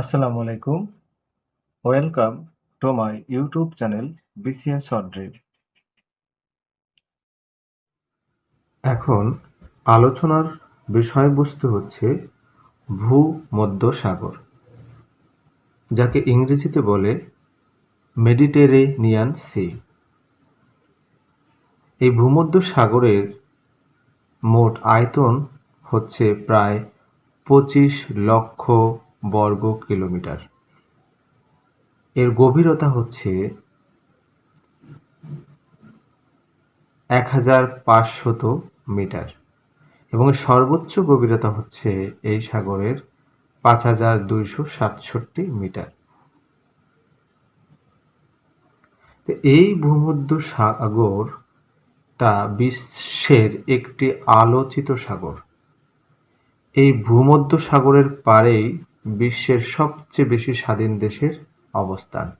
আসসালামু আলাইকুম। Welcome to my YouTube channel BCS short drill এখন আলোচনার বিষয়বস্তু হচ্ছে ভূমধ্য সাগর, যাকে ইংরেজিতে বলে মেডিটেরেনিয়ান সি এই ভূমধ্য সাগরের মোট আয়তন হচ্ছে প্রায় পঁচিশ লক্ষ বর্গ কিলোমিটার। এর গভীরতা হচ্ছে এক হাজার পাঁচশত মিটার এবং সর্বোচ্চ গভীরতা হচ্ছে এই সাগরের পাঁচ হাজার দুইশো সাতষট্টি মিটার। তো এই ভূমধ্য সাগরটা বিশ্বের একটি আলোচিত সাগর। এই ভূমধ্য সাগরের পাড়েই বিশ্বের সবচেয়ে বেশি স্বাধীন দেশের অবস্থান।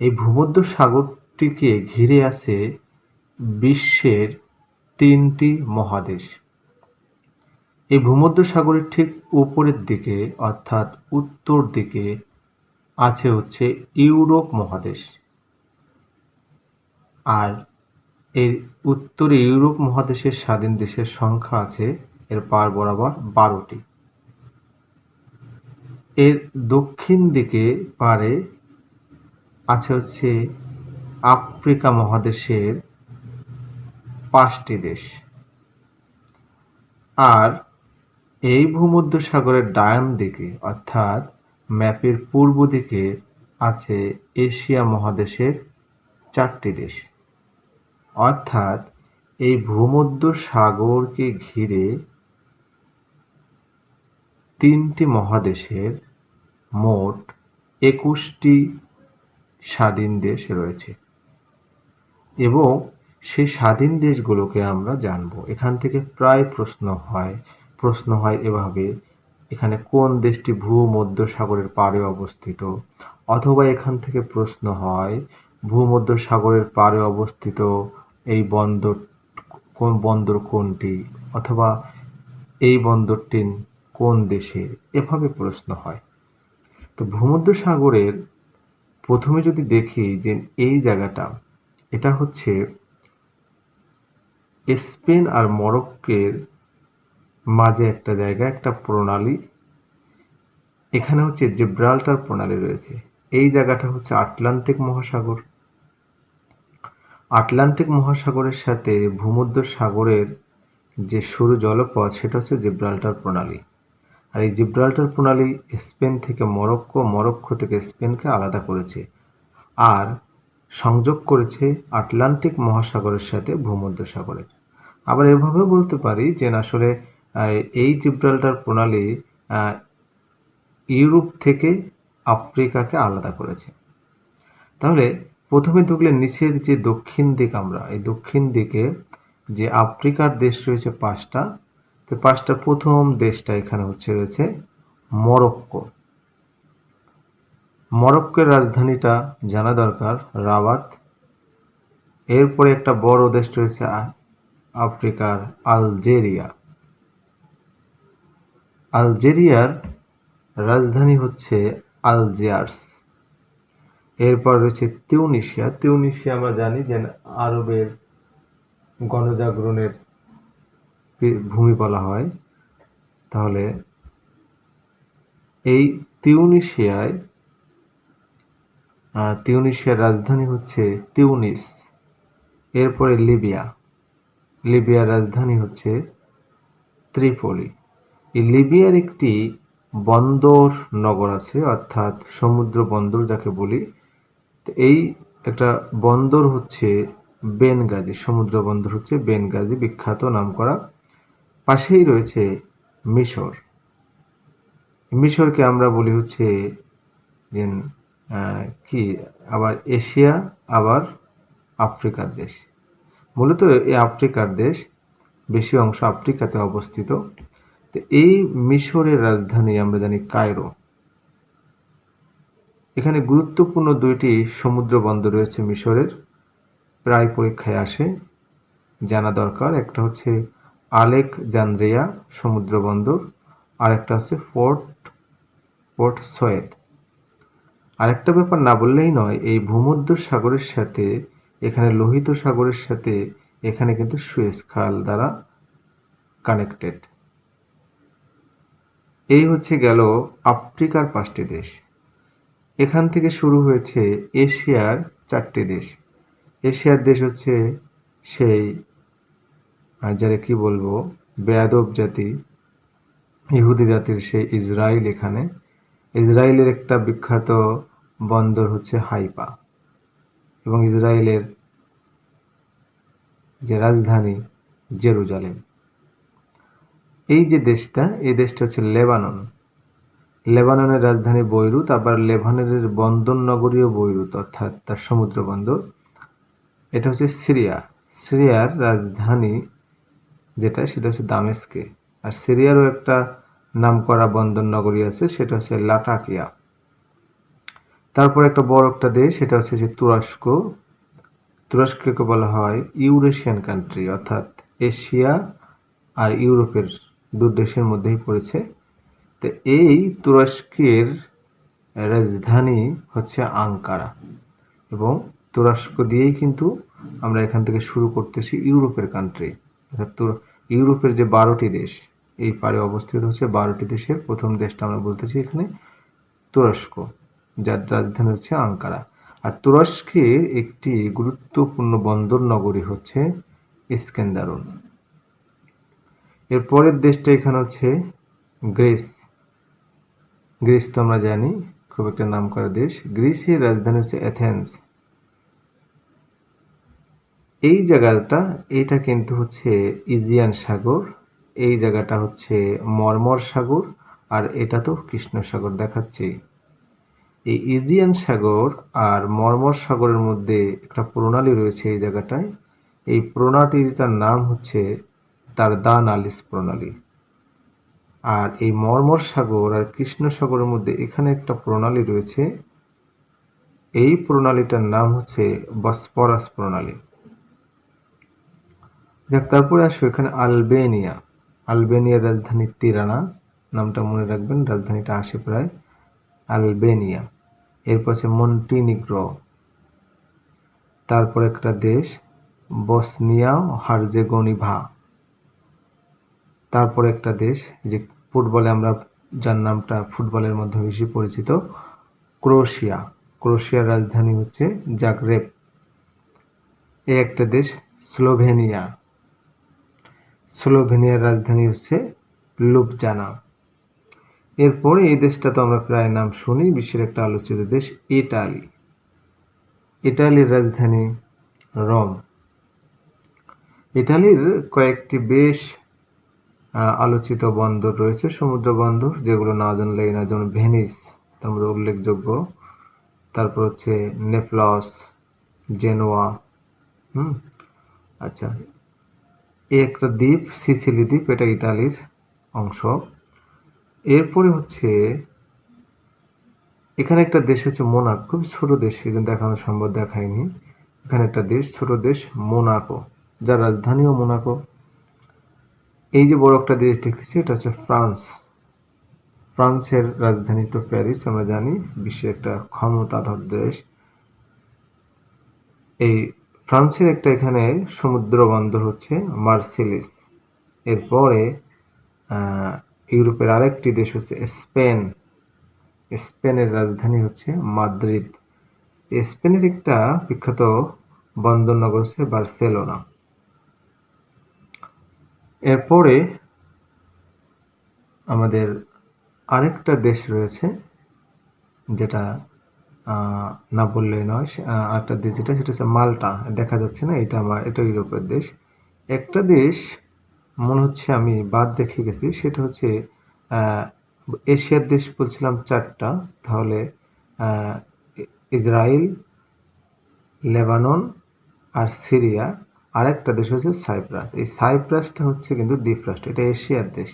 এই ভূমধ্য সাগরটিকে ঘিরে আছে বিশ্বের তিনটি মহাদেশ। এই ভূমধ্য সাগরের ঠিক উপরের দিকে অর্থাৎ উত্তর দিকে আছে হচ্ছে ইউরোপ মহাদেশ। আর এর উত্তরে ইউরোপ মহাদেশের স্বাধীন দেশের সংখ্যা আছে, এর পার বরাবর বারোটি। এর দক্ষিণ দিকে পারে আছে হচ্ছে আফ্রিকা মহাদেশের পাঁচটি দেশ। আর এই ভূমধ্য সাগরের ডায়াম দিকে, অর্থাৎ ম্যাপের পূর্ব দিকে, আছে এশিয়া মহাদেশের চারটি দেশ। অর্থাৎ এই ভূমধ্য সাগরকে ঘিরে তিনটি মহাদেশের মোট একুশটি স্বাধীন দেশ রয়েছে। এবং সেই স্বাধীন দেশগুলোকে আমরা জানব। এখান থেকে প্রায় প্রশ্ন হয় প্রশ্ন হয় এভাবে, এখানে কোন দেশটি ভূমধ্য সাগরের পাড়ে অবস্থিত? অথবা এখান থেকে প্রশ্ন হয় ভূমধ্য সাগরের পাড়ে অবস্থিত এই বন্দর, কোন বন্দর কোনটি? অথবা এই বন্দরটি কোন দেশের এভাবে প্রশ্ন হয়? তো ভূমধ্য সাগরের প্রথমে যদি দেখি যে এই জায়গাটা, এটা হচ্ছে স্পেন আর মরক্কের মাঝে একটা জায়গা, একটা প্রণালী। এখানে হচ্ছে জিব্রাল্টার প্রণালী রয়েছে। এই জায়গাটা হচ্ছে আটলান্টিক মহাসাগর। আটলান্টিক মহাসাগরের সাথে ভূমধ্য সাগরের যে সরু জলপথ, সেটা হচ্ছে জিব্রাল্টার প্রণালী। আর এই জিব্রাল্টার প্রণালী স্পেন থেকে মরক্কো মরক্কো থেকে স্পেনকে আলাদা করেছে আর সংযোগ করেছে আটলান্টিক মহাসাগরের সাথে ভূমধ্য সাগরের আবার এভাবেও বলতে পারি যে আসলে এই জিব্রাল্টার প্রণালী ইউরোপ থেকে আফ্রিকাকে আলাদা করেছে। তাহলে, প্রথমে ঢুকলে নিচের যে দক্ষিণ দিক আমরা, এই দক্ষিণ দিকে যে আফ্রিকার দেশ রয়েছে পাঁচটা তো পাঁচটা প্রথম দেশটা এখানে হচ্ছে রয়েছে মরক্কো। মরক্কোর রাজধানীটা জানা দরকার রাবাত এরপরে একটা বড় দেশ রয়েছে আফ্রিকার আলজেরিয়া। আলজেরিয়ার রাজধানী হচ্ছে আলজিয়ার্স। এরপর রয়েছে তিউনিশিয়া তিউনিশিয়া আমরা জানি যে আরবের গণজাগরণের ভূমি বলা হয়, তাহলে এই তিউনিশিয়ায় তিউনিশিয়ার রাজধানী হচ্ছে তিউনিস, এরপরে লিবিয়া। লিবিয়ার রাজধানী হচ্ছে ত্রিপলি। এই লিবিয়ার একটি বন্দর নগর আছে, অর্থাৎ সমুদ্র বন্দর যাকে বলি এই একটা বন্দর হচ্ছে বেনগাজি, সমুদ্র বন্দর হচ্ছে বেনগাজি, বিখ্যাত নাম করা পাশেই রয়েছে মিশর। মিশরকে আমরা বলি হচ্ছে কি? আবার এশিয়া, আবার আফ্রিকার দেশ। মূলত এই আফ্রিকার দেশ, বেশি অংশ আফ্রিকাতে অবস্থিত। তো এই মিশরের রাজধানী, আমরা জানি কায়রো। এখানে গুরুত্বপূর্ণ দুইটি সমুদ্র বন্দর রয়েছে মিশরের। প্রায় পরীক্ষায় আসে, জানা দরকার। একটা হচ্ছে আলেক জান্দ্রিয়া সমুদ্র বন্দর আর একটা আছে ফোর্ট পোর্ট সৈয়দ। আরেকটা ব্যাপার না বললেই নয়, এই ভূমধ্য সাগরের সাথে, এখানে লোহিত সাগরের সাথে, এখানে কিন্তু সুয়েজ খাল দ্বারা কানেক্টেড। এই হচ্ছে গেল আফ্রিকার পাঁচটি দেশ। এখান থেকে শুরু হয়েছে এশিয়ার চারটি দেশ। এশিয়ার দেশ হচ্ছে সেই আর যারা কি বলব, বেয়াদব জাতি, ইহুদি জাতির সেই ইসরায়েল এখানে। ইসরায়েলের একটা বিখ্যাত বন্দর হচ্ছে হাইপা এবং ইসরায়েলের যে রাজধানী জেরুজালেম। এই যে দেশটা, এই দেশটা হচ্ছে লেবানন। লেবাননের রাজধানী বৈরুত, আবার লেবাননের বন্দর নগরীয় বৈরুত, অর্থাৎ তার সমুদ্র বন্দর। এটা হচ্ছে সিরিয়া। সিরিয়ার রাজধানী যেটা, সেটা হচ্ছে দামেস্কে। আর সিরিয়ারও একটা নামকরা বন্দর নগরী আছে, সেটা হচ্ছে লাটাকিয়া। তারপর একটা বড় একটা দেশ, সেটা হচ্ছে যে তুরস্ক। তুরস্ককে বলা হয় ইউরেশিয়ান কান্ট্রি, অর্থাৎ এশিয়া আর ইউরোপের দু দেশের মধ্যেই পড়েছে। তো এই তুরস্কের রাজধানী হচ্ছে আঙ্কারা। এবং তুরস্ক দিয়েই কিন্তু আমরা এখান থেকে শুরু করতেছি ইউরোপের কান্ট্রি ইউরোপের যে বারোটি দেশ, এই পারে অবস্থিত হচ্ছে বারোটি দেশের প্রথম দেশটা আমরা বলতেছি এখানে তুরস্ক, যার রাজধানী হচ্ছে আঙ্কারা। আর তুরস্কের একটি গুরুত্বপূর্ণ বন্দর নগরী হচ্ছে ইস্কেন্দারুন। এর পরের দেশটা এখানে হচ্ছে গ্রিস। গ্রিস তো আমরা জানি, খুব একটা নাম করা দেশ। গ্রিসের রাজধানী হচ্ছে অ্যাথেন্স। এই জায়গাটা, এটা কিন্তু হচ্ছে ইজিয়ান সাগর, এই জায়গাটা হচ্ছে মর্মর সাগর, আর এটা তো কৃষ্ণ সাগর দেখাচ্ছে। এই ইজিয়ান সাগর আর মর্মর সাগরের মধ্যে একটা প্রণালী রয়েছে এই জায়গাটায়। এই প্রণালীটার নাম হচ্ছে তার দান আলিস প্রণালী। আর এই মর্মর সাগর আর কৃষ্ণ সাগরের মধ্যে এখানে একটা প্রণালী রয়েছে। এই প্রণালীটার নাম হচ্ছে বসপরাস প্রণালী। যাক, তারপরে আসো এখানে আলবেনিয়া। আলবেনিয়ার রাজধানী তিরানা, নামটা মনে রাখবেন, রাজধানীটা আসে প্রায় আলবেনিয়া। এরপর আছে মন্টিনিগ্রো। তারপর একটা দেশ, বসনিয়া হারজেগোনিভা। তারপর একটা দেশ, যে ফুটবলে আমরা, যার নামটা ফুটবলের মধ্যে বেশি পরিচিত, ক্রোশিয়া। ক্রোশিয়ার রাজধানী হচ্ছে জাগরেব। এই একটা দেশ, স্লোভেনিয়া। স্লোভেনিয়ার রাজধানী হচ্ছে লুবজানা। এরপরে এই দেশটা তো আমরা প্রায় নাম শুনি, বিশ্বের একটা আলোচিত দেশ, ইটালি। ইটালির রাজধানী রোম। ইটালির কয়েকটি বেশ আলোচিত বন্দর রয়েছে, সমুদ্র বন্দর, যেগুলো না জানলেই না, যেমন ভেনিস তোমরা উল্লেখযোগ্য। তারপর হচ্ছে নেপলস, জেনোয়া, হুম আচ্ছা। একটা দ্বীপ, সিসিলি দ্বীপ, এটা ইতালির অংশ। এরপরে হচ্ছে, এখানে একটা দেশ হচ্ছে মোনাক। খুব ছোট দেশ জন্য দেখানো সম্ভব দেখায়নি। এখানে একটা দেশ, ছোট দেশ, মোনাকো, যার রাজধানীও মোনাকো। এই যে বড় একটা দেশ দেখতেছি, এটা হচ্ছে ফ্রান্স। ফ্রান্সের রাজধানী তো প্যারিস, আমরা জানি, বিশ্বের একটা ক্ষমতাধর দেশ। এই ফ্রান্সের একটা এখানে সমুদ্র বন্দর হচ্ছে, মার্সিলিস। এরপরে ইউরোপের আরেকটি দেশ হচ্ছে স্পেন। স্পেনের রাজধানী হচ্ছে মাদ্রিদ। স্পেনের একটা বিখ্যাত বন্দর নগর হচ্ছে বার্সেলোনা। এরপরে, আমাদের আরেকটা দেশ রয়েছে, যেটা না বললে নয় আরেকটা দেশ যেটা, সেটা হচ্ছে মাল্টা। দেখা যাচ্ছে না, এটা আমার, এটা ইউরোপের দেশ। একটা দেশ, মনে হচ্ছে আমি বাদ দেখে গেছি, সেটা হচ্ছে এশিয়ার দেশ বলছিলাম চারটা। তাহলে ইসরায়েল লেবানন আর সিরিয়া। আরেকটা দেশ হচ্ছে সাইপ্রাস। এই সাইপ্রাসটা হচ্ছে কিন্তু দ্বীপরাষ্ট্র, এটা এশিয়ার দেশ।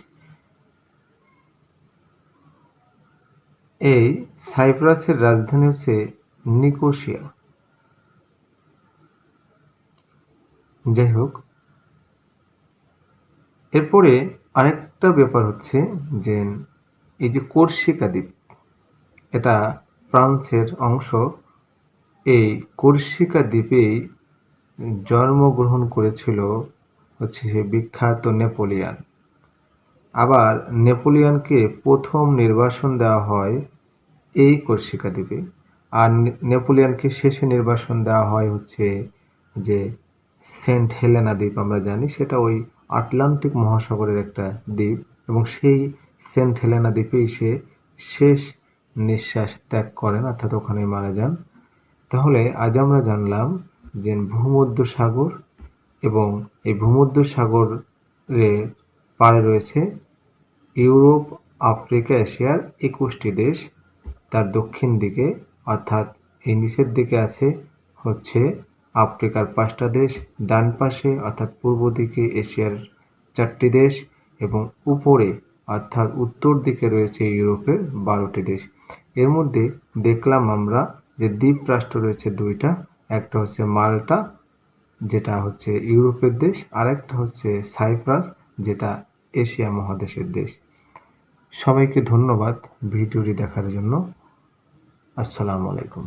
এই সাইপ্রাসের রাজধানী হচ্ছে নিকোশিয়া। যাই হোক, এরপরে আরেকটা ব্যাপার হচ্ছে যে এই যে কোর্শিকা দ্বীপ, এটা ফ্রান্সের অংশ, এই কর্সিকা দ্বীপেই জন্মগ্রহণ করেছিল হচ্ছে বিখ্যাত নেপোলিয়ান। আবার নেপোলিয়ানকে প্রথম নির্বাসন দেওয়া হয় এই কর্ষিকা দ্বীপে। আর নেপোলিয়ানকে শেষে নির্বাসন দেওয়া হয় হচ্ছে যে সেন্ট হেলেনা দ্বীপ আমরা জানি, সেটা ওই আটলান্টিক মহাসাগরের একটা দ্বীপ এবং সেই সেন্ট হেলেনা দ্বীপেই সে শেষ নিঃশ্বাস ত্যাগ করেন, অর্থাৎ ওখানে মারা যান। তাহলে আজ আমরা জানলাম যে ভূমধ্য সাগর এবং এই ভূমধ্য সাগরের পাড়ে রয়েছে ইউরোপ, আফ্রিকা, এশিয়ার একুশটি দেশ। তার দক্ষিণ দিকে, অর্থাৎ নিচের দিকে আছে, হচ্ছে আফ্রিকার পাঁচটা দেশ। ডান পাশে, অর্থাৎ পূর্ব দিকে এশিয়ার চারটি দেশ এবং উপরে, অর্থাৎ উত্তর দিকে রয়েছে ইউরোপের বারোটি দেশ। এর মধ্যে দেখলাম আমরা যে দ্বীপ রাষ্ট্র রয়েছে দুইটা, একটা হচ্ছে মাল্টা, যেটা হচ্ছে ইউরোপের দেশ আর একটা হচ্ছে সাইপ্রাস, যেটা এশিয়া মহাদেশের দেশ। সবাইকে ধন্যবাদ ভিডিওটি দেখার জন্য। আসসালামু আলাইকুম।